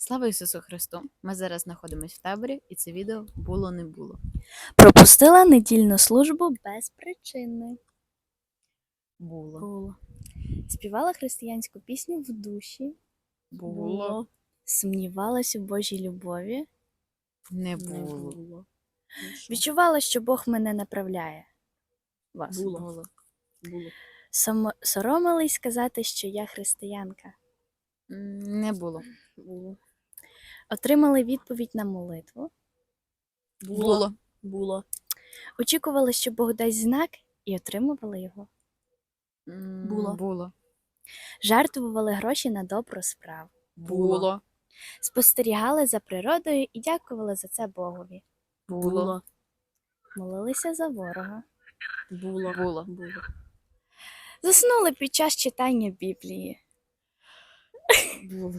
Слава Ісусу Христу! Ми зараз знаходимося в таборі, і це відео було не було. Пропустила недільну службу без причини. Було. Було. Співала християнську пісню в душі. Було. Сумнівалась у Божій любові. Не Не було. Відчувала, що Бог мене направляє. Вас. Було. Було. Само... Соромилась сказати, що я християнка. Не було. Було. Отримали відповідь на молитву. Було. Було. Очікували, що Бог дасть знак, і отримували його. Було. Було. Жертвували гроші на добру справу. Було. Спостерігали за природою і дякували за це Богові. Було. Молилися за ворога. Було. Було. Заснули під час читання Біблії. Було.